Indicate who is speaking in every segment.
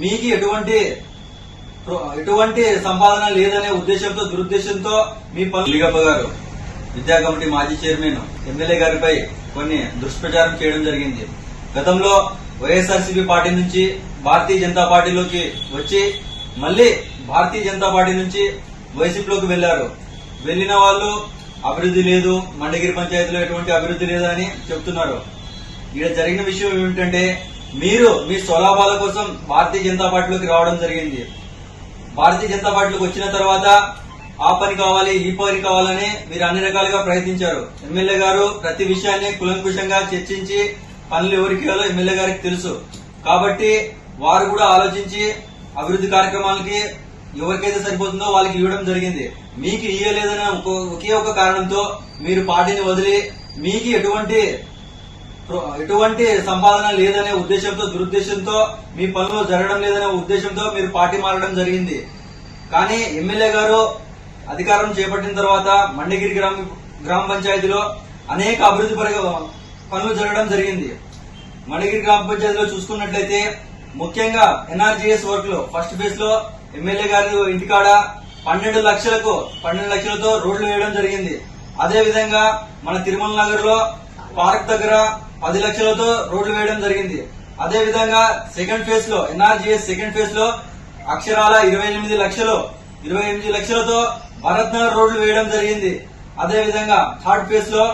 Speaker 1: మీకు ఎటువంటి ఎటువంటి సంపాదన లేదనే ఉద్దేశంతో దురుద్దేశంతో మీ పనులు లిగప్ప గారు విద్యా కమిటీ మాజీ చైర్మన్ ఎమ్మెల్యే గారిపై కొన్ని దుష్ప్రచారం చేయడం జరిగింది. గతంలో వైఎస్ఆర్సీపీ పార్టీ నుంచి భారతీయ జనతా పార్టీలోకి వచ్చి మళ్ళీ భారతీయ జనతా పార్టీ నుంచి వైసీపీలోకి వెళ్ళారు వెళ్ళిన వాళ్ళు అభివృద్ధి లేదు మండగిరి పంచాయతీలో ఎటువంటి అభివృద్ధి లేదని చెప్తున్నారు. ఇక్కడ జరిగిన విషయం ఏమిటంటే మీరు మీ స్వలాభాల కోసం భారతీయ జనతా పార్టీలోకి రావడం జరిగింది. భారతీయ జనతా పార్టీలోకి వచ్చిన తర్వాత ఆ పని కావాలి ఈ పని కావాలని మీరు అన్ని రకాలుగా ప్రయత్నించారు. ఎమ్మెల్యే గారు ప్రతి విషయాన్ని కులంకుశంగా చర్చించి పనులు ఎవరికి ఇవ్వాలో ఎమ్మెల్యే గారికి తెలుసు. కాబట్టి వారు కూడా ఆలోచించి అభివృద్ధి కార్యక్రమాలకి ఎవరికైతే సరిపోతుందో వాళ్ళకి ఇవ్వడం జరిగింది. మీకు ఇయ్యలేదన్న ఒకే ఒక కారణంతో మీరు పార్టీని వదిలి మీకు ఎటువంటి ఎటువంటి సంపాదన లేదనే ఉద్దేశంతో దురుద్దేశంతో మీ పనులు జరగడం లేదనే ఉద్దేశంతో మీరు పార్టీ మారడం జరిగింది. కానీ ఎమ్మెల్యే గారు అధికారం చేపట్టిన తర్వాత మండగిరి గ్రామ గ్రామ పంచాయతీలో అనేక అభివృద్ధి పర- పనులు జరగడం జరిగింది. మండగిరి గ్రామ పంచాయతీలో చూసుకున్నట్లయితే ముఖ్యంగా ఎన్ఆర్జీఎస్ వర్క్లో ఫస్ట్ ఫేజ్లో ఎమ్మెల్యే గారి ఇంటికాడ పన్నెండు లక్షలకు పన్నెండు లక్షలతో రోడ్లు వేయడం జరిగింది. అదే విధంగా మన తిరుమల నగర్లో పార్క్ దగ్గర పది లక్షలతో రోడ్లు వేయడం జరిగింది. అదే విధంగా సెకండ్ ఫేజ్లో ఎన్ఆర్జీఎస్ సెకండ్ ఫేజ్లో అక్షరాల ఇరవై ఎనిమిది లక్షలు ఇరవై ఎనిమిది లక్షలతో భరత్ నగర్ రోడ్లు వేయడం జరిగింది. అదే విధంగా థర్డ్ ఫేజ్లో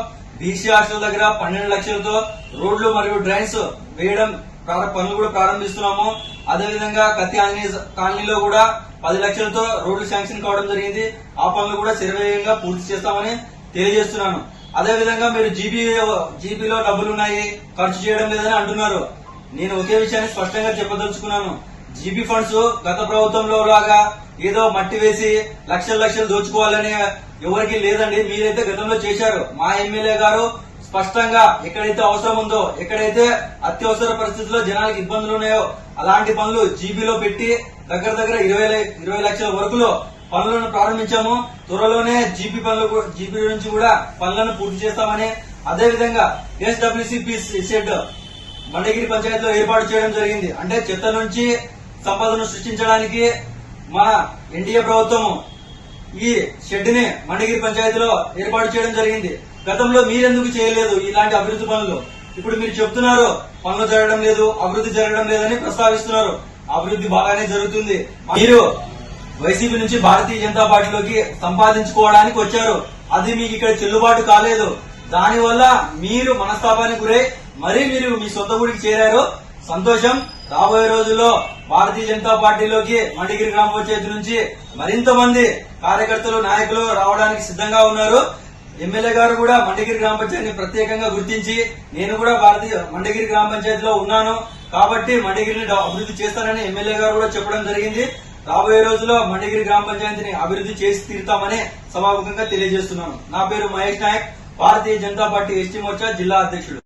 Speaker 1: బీసీ హాస్టల్ దగ్గర పన్నెండు లక్షలతో రోడ్లు మరియు డ్రైన్స్ వేయడం పనులు కూడా ప్రారంభిస్తున్నాము. అదే విధంగా కత్తి ఆంజనేయ కాలనీలో కూడా పది లక్షలతో రోడ్లు శాంక్షన్ కావడం జరిగింది. ఆ పనులు కూడా శరవేగంగా పూర్తి చేస్తామని తెలియజేస్తున్నాను. అదే విధంగా మీరు జీబీ జీబీలో డబ్బులున్నాయి ఖర్చు చేయడం లేదని అంటున్నారు. నేను ఒకే విషయాన్ని స్పష్టంగా చెప్పదలుచుకున్నాను. జీబీ ఫండ్స్ గత ప్రభుత్వంలో లాగా ఏదో మట్టి వేసి లక్షల లక్షలు దోచుకోవాలని ఎవరికి లేదండి. మీరైతే గతంలో చేశారు. మా ఎమ్మెల్యే గారు స్పష్టంగా ఎక్కడైతే అవసరం ఉందో ఎక్కడైతే అత్యవసర పరిస్థితుల్లో జనాలకు ఇబ్బందులు ఉన్నాయో అలాంటి పనులు జీబీలో పెట్టి దగ్గర దగ్గర ఇరవై ఇరవై లక్షల వరకులో పనులను ప్రారంభించాము. త్వరలోనే జీపీ పనులు జీపీ నుంచి కూడా పనులను పూర్తి చేస్తామని అదేవిధంగా ఎస్డబ్ల్యూసీపీ షెడ్ మండగిరి పంచాయతీలో ఏర్పాటు చేయడం జరిగింది. అంటే చెత్త నుంచి సంపదను సృష్టించడానికి మన ఎన్డీఏ ప్రభుత్వం ఈ షెడ్ని మండగిరి పంచాయతీలో ఏర్పాటు చేయడం జరిగింది. గతంలో మీరెందుకు చేయలేదు ఇలాంటి అభివృద్ధి పనులు? ఇప్పుడు మీరు చెప్తున్నారు పనులు జరగడం లేదు అభివృద్ధి జరగడం లేదని ప్రస్తావిస్తున్నారు. అభివృద్ధి బాగానే జరుగుతుంది. మీరు వైసీపీ నుంచి భారతీయ జనతా పార్టీలోకి సంపాదించుకోవడానికి వచ్చారు. అది మీకు ఇక్కడ చెల్లుబాటు కాలేదు. దానివల్ల మీరు మనస్తాపానికి గురై మరీ మీరు మీ సొంత గుడికి చేరారు. సంతోషం. రాబోయే రోజుల్లో భారతీయ జనతా పార్టీలోకి మండిగిరి గ్రామ పంచాయతీ నుంచి మరింత మంది కార్యకర్తలు నాయకులు రావడానికి సిద్ధంగా ఉన్నారు. ఎమ్మెల్యే గారు కూడా మండగిరి గ్రామ పంచాయతీని ప్రత్యేకంగా గుర్తించి నేను కూడా భారతీయ మండగిరి గ్రామ పంచాయతీలో ఉన్నాను. కాబట్టి మండగిరిని అభివృద్ధి చేస్తానని ఎమ్మెల్యే గారు కూడా చెప్పడం జరిగింది. రాబోయే రోజుల్లో మండగిరి గ్రామ పంచాయతీని అభివృద్ధి చేసి తీరుతామని సభాముఖంగా తెలియజేస్తున్నాను. నా పేరు మహేష్ నాయక్. భారతీయ జనతా పార్టీ ఎస్టీ మోర్చా జిల్లా అధ్యక్షుడు.